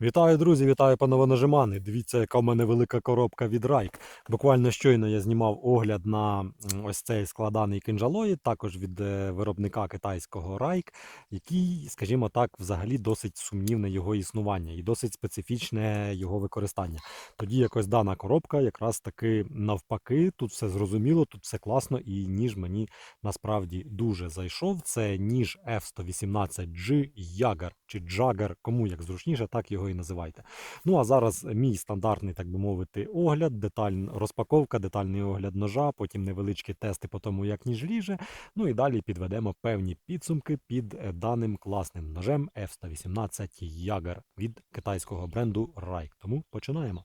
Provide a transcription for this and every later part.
Вітаю, друзі! Вітаю, панове нажимани. Дивіться, яка в мене велика коробка від Райк. Буквально щойно я знімав огляд на ось цей складаний кинжалоїд, також від е, виробника китайського Райк, який, скажімо так, взагалі досить сумнівне його існування і досить специфічне його використання. Тоді якось дана коробка, якраз таки навпаки, тут все зрозуміло, тут все класно, і ніж мені насправді дуже зайшов. Це ніж F118G Jager чи Jagger, кому як зручніше, так його і називайте. Ну а зараз мій стандартний, так би мовити, огляд, детальна розпаковка, детальний огляд ножа, потім невеличкі тести по тому, як ніж ліже. Ну і далі підведемо певні підсумки під е, даним класним ножем F118 Jager від китайського бренду Raik. Тому починаємо.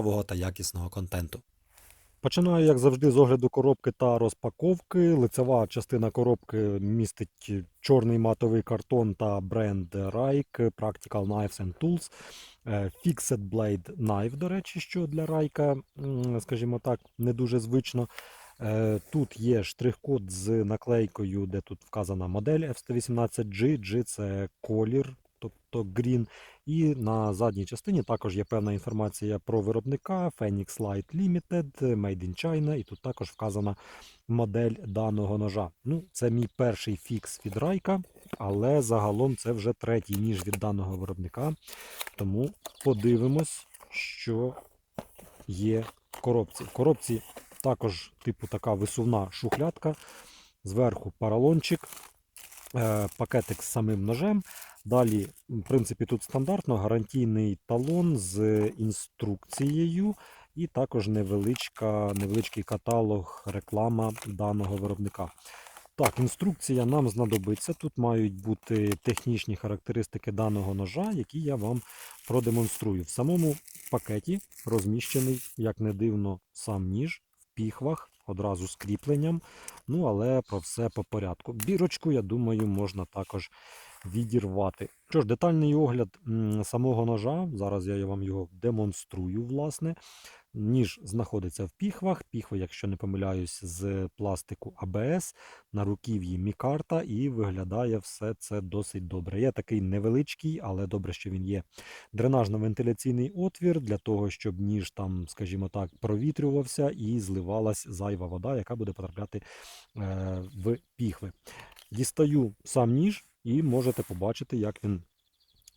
цікавого та якісного контенту. Починаю, як завжди, з огляду коробки та розпаковки. Лицева частина коробки містить чорний матовий картон та бренд Rike, Practical Knives and Tools. Е, Fixed Blade Knife, до речі, що для Райка, скажімо так, не дуже звично. Е, Тут є штрих-код з наклейкою, де тут вказана модель F118G. G це колір, тобто green. І на задній частині також є певна інформація про виробника Phoenix Light Limited, Made in China, і тут також вказана модель даного ножа. Ну, це мій перший фікс від Райка, але загалом це вже третій ніж від даного виробника. Тому подивимось, що є в коробці. В коробці також типу така висувна шухлядка. Зверху паралончик, е, пакетик з самим ножем. Далі, в принципі, тут стандартно гарантійний талон з інструкцією, і також невеличка, невеличкий каталог, реклама даного виробника. Так, інструкція нам знадобиться. Тут мають бути технічні характеристики даного ножа, які я вам продемонструю. В самому пакеті розміщений, як не дивно, сам ніж в піхвах, одразу з кріпленням. Ну, але про все по порядку. Бірочку, я думаю, можна також відірвати. Що ж, детальний огляд самого ножа. Зараз я вам його демонструю, власне. Ніж знаходиться в піхвах. Піхви, якщо не помиляюсь, з пластику АБС, на руків'ї мікарта, і виглядає все це досить добре. Є такий невеличкий, але добре, що він є. Дренажно-вентиляційний отвір для того, щоб ніж там, скажімо так, провітрювався і зливалась зайва вода, яка буде потрапляти е, в піхви. Дістаю сам ніж і можете побачити, як він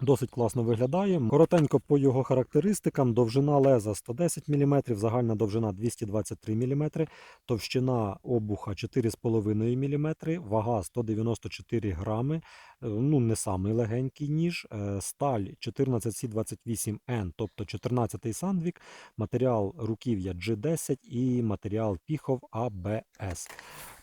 досить класно виглядає. Коротенько по його характеристикам: довжина леза 110 мм, загальна довжина 223 мм, товщина обуха 4,5 мм, вага 194 грами. Е, Ну, не самий легенький ніж. Е, Сталь 14C28N, тобто 14 сандвік, матеріал руків'я G10 і матеріал піхов ABS.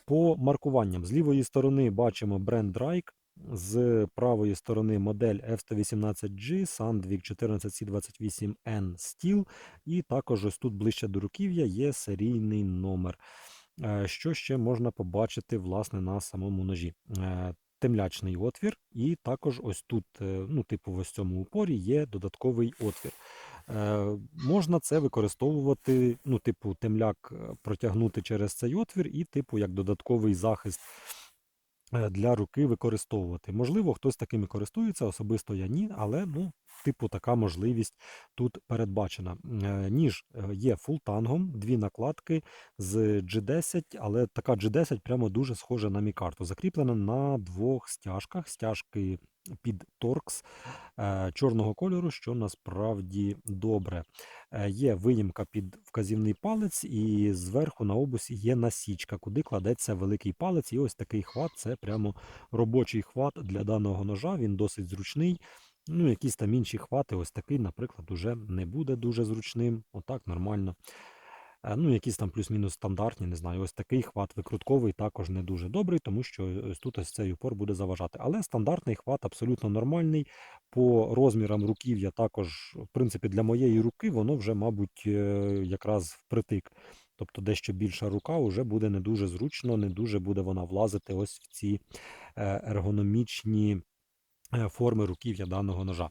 По маркуванням з лівої сторони бачимо бренд Rike, з правої сторони модель F118G, Sandvik 14C28N Steel, і також ось тут ближче до руків'я є серійний номер. Е, Що ще можна побачити власне на самому ножі? Е, Темлячний отвір, і також ось тут, е, ну, типу, в ось цьому упорі є додатковий отвір. Е, можна це використовувати, ну, типу, темляк протягнути через цей отвір, і, типу, як додатковий захист для руки використовувати. Можливо, хтось такими користується, особисто я ні, але ну, типу, така можливість тут передбачена. Е, Ніж е, є фултангом, дві накладки з G10, але така G10 прямо дуже схожа на мікарту. Закріплена на двох стяжках. Стяжки під торкс е, чорного кольору, що насправді добре. Е, Є виїмка під вказівний палець, і зверху на обусі є насічка, куди кладеться великий палець. І ось такий хват це прямо робочий хват для даного ножа. Він досить зручний. Ну, якісь там інші хвати, ось такий, наприклад, уже не буде дуже зручним. Отак нормально. Е, Ну, якісь там плюс-мінус стандартні, не знаю. Ось такий хват викрутковий також не дуже добрий, тому що ось тут ось цей упор буде заважати. Але стандартний хват абсолютно нормальний. По розмірам руків'я також, в принципі, для моєї руки воно вже, мабуть, е, якраз впритик. Тобто дещо більша рука вже буде не дуже зручно, не дуже буде вона влазити ось в ці е, ергономічні е, форми руків'я даного ножа.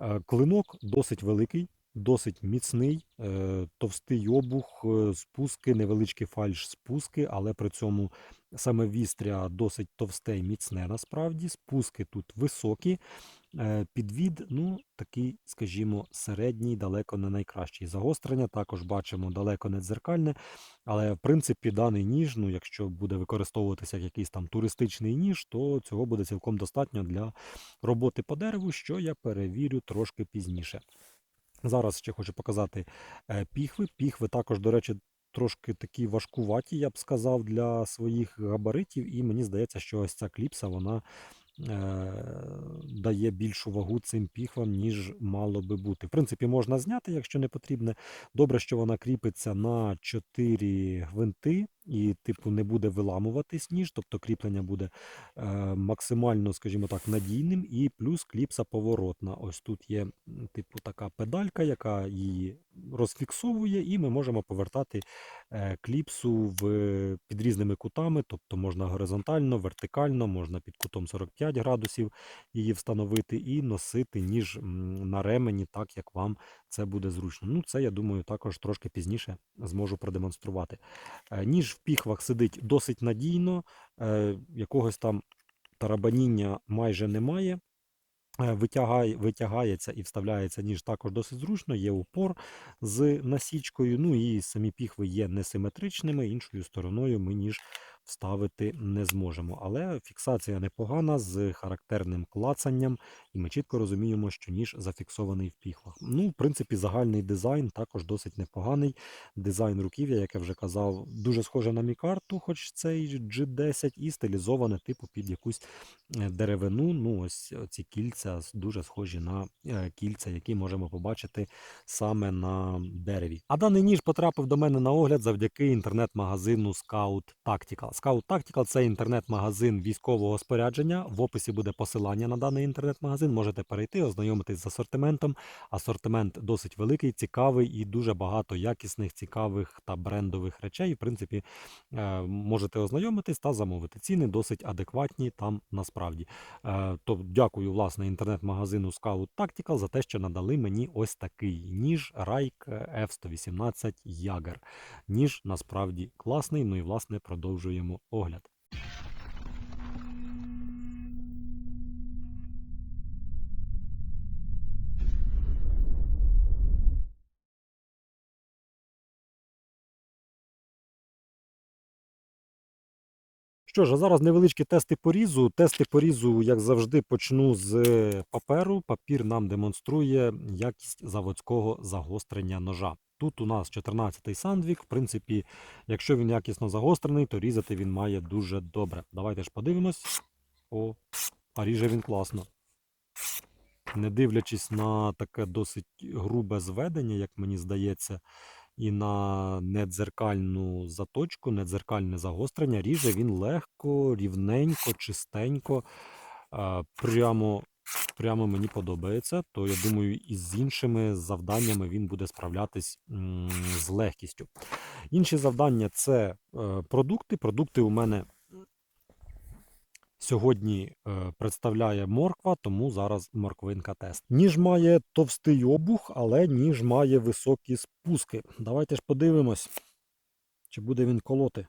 Е, Клинок досить великий, досить міцний, е, товстий обух, е, спуски, невеличкі фальш спуски, але при цьому саме вістря досить товсте і міцне насправді. Спуски тут високі. Е, Підвід, ну, такий, скажімо, середній, далеко не найкращий. Загострення також бачимо далеко не дзеркальне, але в принципі даний ніж, ну, якщо буде використовуватися як якийсь там туристичний ніж, то цього буде цілком достатньо для роботи по дереву, що я перевірю трошки пізніше. Зараз ще хочу показати е, піхви. Піхви також, до речі, трошки такі важкуваті, я б сказав, для своїх габаритів. І мені здається, що ось ця кліпса вона е, дає більшу вагу цим піхвам, ніж мало би бути. В принципі, можна зняти, якщо не потрібне. Добре, що вона кріпиться на 4 гвинти і, типу, не буде виламуватись ніж, тобто кріплення буде е, максимально, скажімо так, надійним, і плюс кліпса поворотна. Ось тут є, типу, така педалька, яка її розфіксовує, і ми можемо повертати е, кліпсу в, під різними кутами, тобто можна горизонтально, вертикально, можна під кутом 45 градусів її встановити і носити ніж на ремені, так як вам це буде зручно. Ну, це я думаю, також трошки пізніше зможу продемонструвати. Е, Ніж в піхвах сидить досить надійно, е, якогось там тарабаніння майже немає. Е, Витягає, витягається і вставляється ніж також досить зручно, є упор з насічкою, ну і самі піхви є несиметричними, іншою стороною ми ніж вставити не зможемо. Але фіксація непогана з характерним клацанням, і ми чітко розуміємо, що ніж зафіксований в піхвах. Ну, в принципі, загальний дизайн також досить непоганий. Дизайн руків'я, як я вже казав, дуже схоже на мікарту, хоч цей G10, і стилізоване типу під якусь е, деревину. Ну, ось ці кільця дуже схожі на е, кільця, які можемо побачити саме на дереві. А даний ніж потрапив до мене на огляд завдяки інтернет-магазину Scout Tactical. Scout Tactical – це інтернет-магазин військового спорядження. В описі буде посилання на даний інтернет-магазин. Можете перейти, ознайомитись з асортиментом. Асортимент досить великий, цікавий і дуже багато якісних, цікавих та брендових речей. В принципі, е, можете ознайомитись та замовити. Ціни досить адекватні там насправді. Е, То дякую власне інтернет-магазину Scout Tactical за те, що надали мені ось такий ніж Райк F118 Ягер. Ніж насправді класний. Ну і власне продовжуємо огляд. Що ж, а зараз невеличкі тести порізу. Тести порізу, як завжди, почну з паперу. Папір нам демонструє якість заводського загострення ножа. Тут у нас 14-й сандвік. В принципі, якщо він якісно загострений, то різати він має дуже добре. Давайте ж подивимось. О, а ріже він класно. Не дивлячись на таке досить грубе зведення, як мені здається, і на недзеркальну заточку, недзеркальне загострення, ріже він легко, рівненько, чистенько. Прямо, прямо мені подобається. То я думаю, і з іншими завданнями він буде справлятись з легкістю. Інші завдання це е, продукти. Продукти у мене сьогодні е, представляє морква, тому зараз морквинка тест. Ніж має товстий обух, але ніж має високі спуски. Давайте ж подивимось, чи буде він колоти.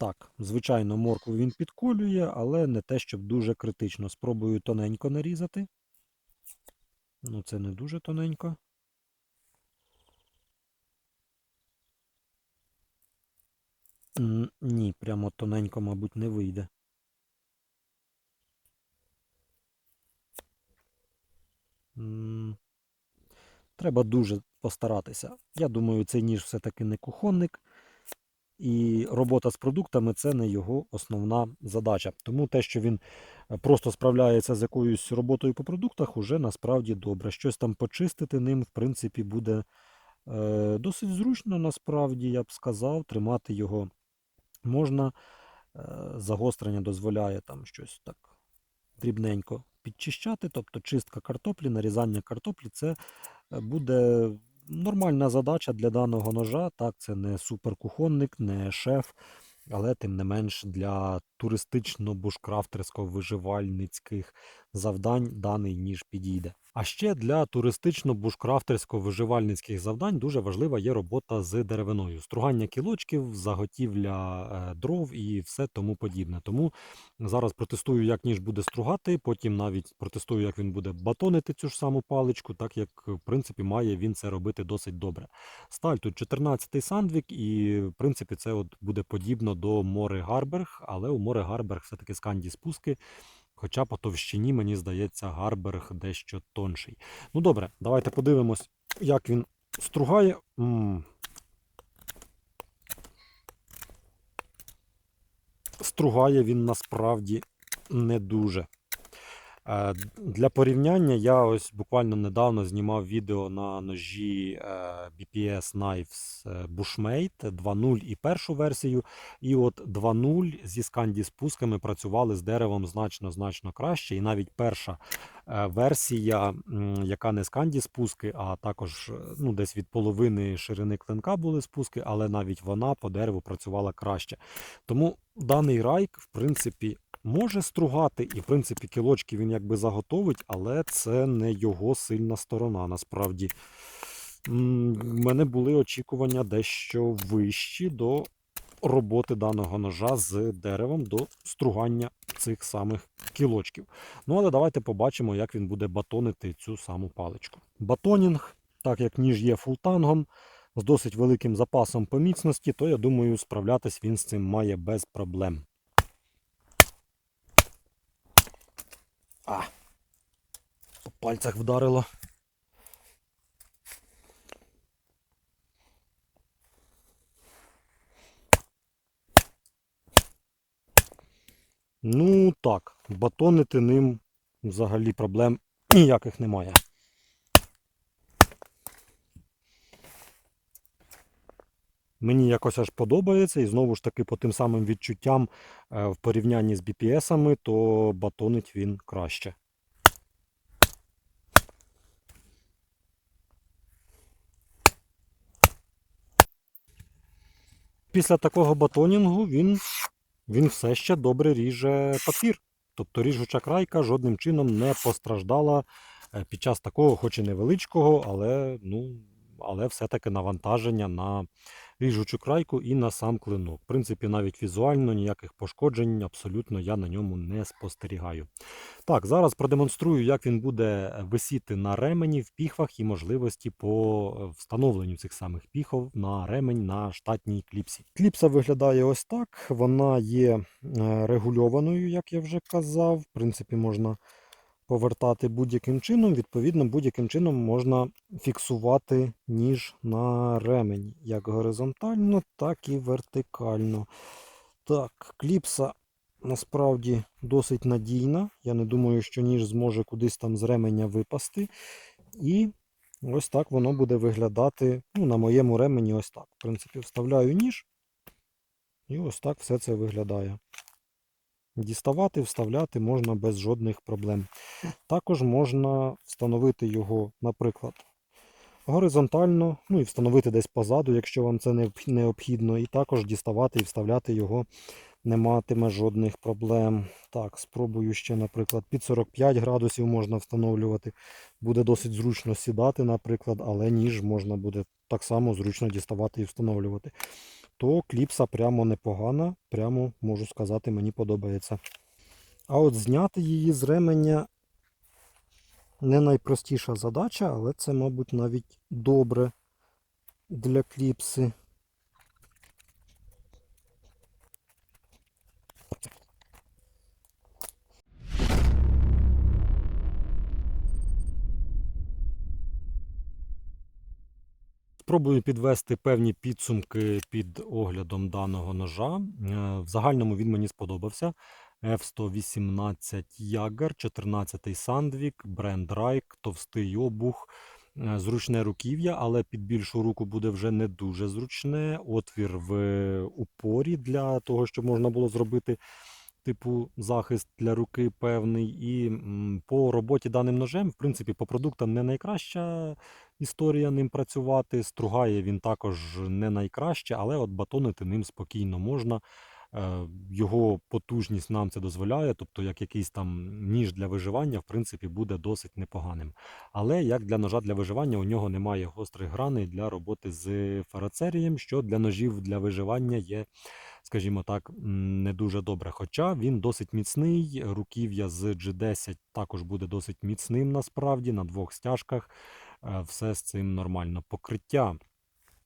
Так, звичайно, моркву він підколює, але не те, щоб дуже критично. Спробую тоненько нарізати. Ну, це не дуже тоненько. Ні, прямо тоненько, мабуть, не вийде. Треба дуже постаратися. Я думаю, цей ніж все-таки не кухонник. і робота з продуктами це не його основна задача. Тому те, що він е, просто справляється з якоюсь роботою по продуктах, уже насправді добре. Щось там почистити ним, в принципі, буде е, досить зручно, насправді, я б сказав, тримати його можна. Е, Загострення дозволяє там щось так дрібненько підчищати, тобто чистка картоплі, нарізання картоплі це е, буде нормальна задача для даного ножа. Так, це не суперкухонник, не шеф, але тим не менш для туристично-бушкрафтерсько-виживальницьких завдань даний ніж підійде. А ще для туристично-бушкрафтерсько-виживальницьких завдань дуже важлива є робота з деревиною, стругання кілочків, заготівля е, дров і все тому подібне. Тому зараз протестую, як ніж буде стругати, потім навіть протестую, як він буде батонити цю ж саму паличку, так як в принципі має він це робити досить добре. Сталь тут 14-й сандвік, і в принципі це от буде подібно до Море Гарберг, але у Море Гарберг все-таки сканді спуски. Хоча по товщині, мені здається, Гарберг дещо тонший. Ну добре, давайте подивимось, як він стругає. М. Стругає він насправді не дуже. Е, Для порівняння я ось буквально недавно знімав відео на ножі е, BPS Knives е, Bushmate 2.0 і першу версію. І от 2.0 зі сканді спусками працювали з деревом значно-значно краще. І навіть перша версія, яка не сканді спуски, а також ну, десь від половини ширини клинка були спуски, але навіть вона по дереву працювала краще. Тому даний райк, в принципі, може стругати, і в принципі кілочки він якби заготовить, але це не його сильна сторона. Насправді в мене були очікування дещо вищі до роботи даного ножа з деревом до стругання цих самих кілочків. Ну але давайте побачимо, як він буде батонити цю саму паличку. Батонінг, так як ніж є фултангом, з досить великим запасом по міцності, то я думаю, справлятись він з цим має без проблем. А, по пальцях вдарило. Ну так, батонити ним взагалі проблем ніяких немає. Мені якось аж подобається, і знову ж таки, по тим самим відчуттям е, в порівнянні з BPS-ами, то батонить він краще. Після такого батонінгу він, він все ще добре ріже папір. Тобто ріжуча крайка жодним чином не постраждала е, під час такого, хоч і невеличкого, але, ну, але все-таки навантаження на ріжучу крайку і на сам клинок. В принципі, навіть візуально ніяких пошкоджень абсолютно я на ньому не спостерігаю. Так, зараз продемонструю, як він буде висіти на ремені в піхвах і можливості по е, встановленню цих самих піхов на ремень на штатній кліпсі. Кліпса виглядає ось так. Вона є е, регульованою, як я вже казав. В принципі, можна повертати будь-яким чином. Відповідно, будь-яким чином можна фіксувати ніж на ремені, як горизонтально, так і вертикально. Так, кліпса насправді досить надійна. Я не думаю, що ніж зможе кудись там з ременя випасти. І ось так воно буде виглядати. Ну, на моєму ремені ось так. В принципі, вставляю ніж. І ось так все це виглядає. Діставати, вставляти можна без жодних проблем. Також можна встановити його, наприклад, горизонтально, ну і встановити десь позаду, якщо вам це необхідно. І також діставати і вставляти його не матиме жодних проблем. Так, спробую ще, наприклад, під 45 градусів можна встановлювати. Буде досить зручно сідати, наприклад, але ніж можна буде так само зручно діставати і встановлювати. То кліпса прямо непогана, прямо можу сказати, мені подобається. А от зняти її з ременя не найпростіша задача, але це, мабуть, навіть добре для кліпси. Спробую підвести певні підсумки під оглядом даного ножа. Е, В загальному він мені сподобався. F118 Ягер, 14 Сандвік, бренд Райк, товстий обух, е, зручне руків'я, але під більшу руку буде вже не дуже зручне. Отвір в упорі для того, щоб можна було зробити типу захист для руки певний. І по роботі даним ножем, в принципі, по продуктам не найкраща історія ним працювати. Стругає він також не найкраще, але от батонити ним спокійно можна. Е, Його потужність нам це дозволяє, тобто як якийсь там ніж для виживання, в принципі, буде досить непоганим. Але як для ножа для виживання, у нього немає гострих граней для роботи з ферацерієм, що для ножів для виживання є, скажімо так, не дуже добре. Хоча він досить міцний, руків'я з G10 також буде досить міцним насправді на двох стяжках. Е, Все з цим нормально. Покриття.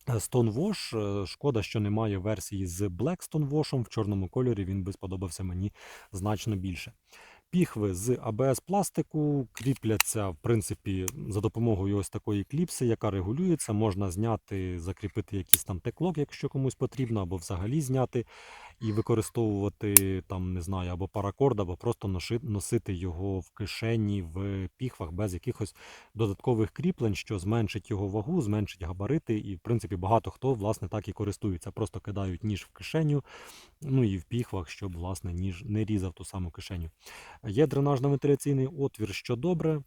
Е, Stonewash, е, шкода, що немає версії з Black Stonewash, в чорному кольорі він би сподобався мені значно більше. Піхви з АБС пластику кріпляться, в принципі, за допомогою ось такої кліпси, яка регулюється. Можна зняти, закріпити якийсь там теклок, якщо комусь потрібно, або взагалі зняти і використовувати там, не знаю, або паракорд, або просто носити його в кишені в піхвах без якихось додаткових кріплень, що зменшить його вагу, зменшить габарити. І, в принципі, багато хто власне так і користується. Просто кидають ніж в кишеню, ну і в піхвах, щоб власне ніж не різав ту саму кишеню. Є дренажно-вентиляційний отвір, що добре.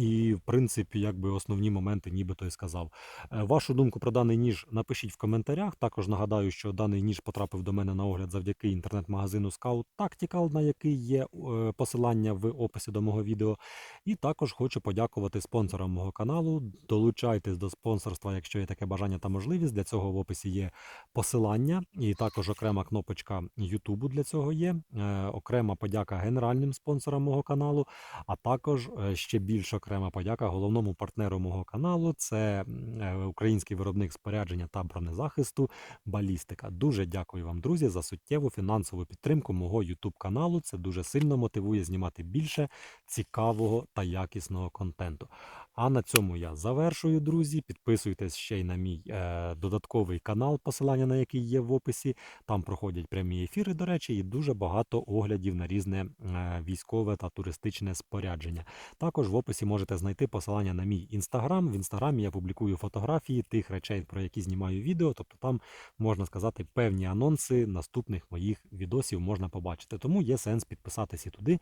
І, в принципі, якби основні моменти, нібито і сказав. Е, Вашу думку про даний ніж напишіть в коментарях. Також нагадаю, що даний ніж потрапив до мене на огляд завдяки інтернет-магазину Scout Tactical, на який є е, посилання в описі до мого відео. І також хочу подякувати спонсорам мого каналу. Долучайтесь до спонсорства, якщо є таке бажання та можливість. Для цього в описі є посилання, і також окрема кнопочка YouTube для цього є. Е, Окрема подяка генеральним спонсорам мого каналу, а також ще більш окрема подяка головному партнеру мого каналу. Це е, український виробник спорядження та бронезахисту Балістика. Дуже дякую вам, друзі, за суттєву фінансову підтримку мого YouTube каналу. Це дуже сильно мотивує знімати більше цікавого та якісного контенту. А на цьому я завершую, друзі. Підписуйтесь ще й на мій е, додатковий канал, посилання на який є в описі. Там проходять прямі ефіри, до речі, і дуже багато оглядів на різне е, військове та туристичне спорядження. Також в описі можете знайти посилання на мій інстаграм. В інстаграмі я публікую фотографії тих речей, про які знімаю відео. Тобто там можна сказати певні анонси наступних моїх відосів можна побачити. Тому є сенс підписатися туди.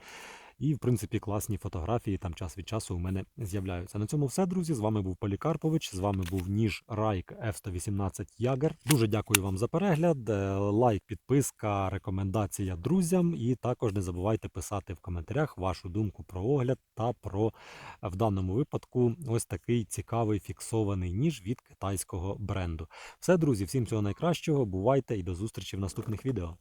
І, в принципі, класні фотографії там час від часу у мене з'являються. На цьому все, друзі. З вами був Полікарпович. З вами був ніж Райк F118 Ягер. Дуже дякую вам за перегляд. Е, Лайк, підписка, рекомендація друзям. І також не забувайте писати в коментарях вашу думку про огляд та про в даному випадку ось такий цікавий фіксований ніж від китайського бренду. Все, друзі, всім всього найкращого. Бувайте і до зустрічі в наступних відео.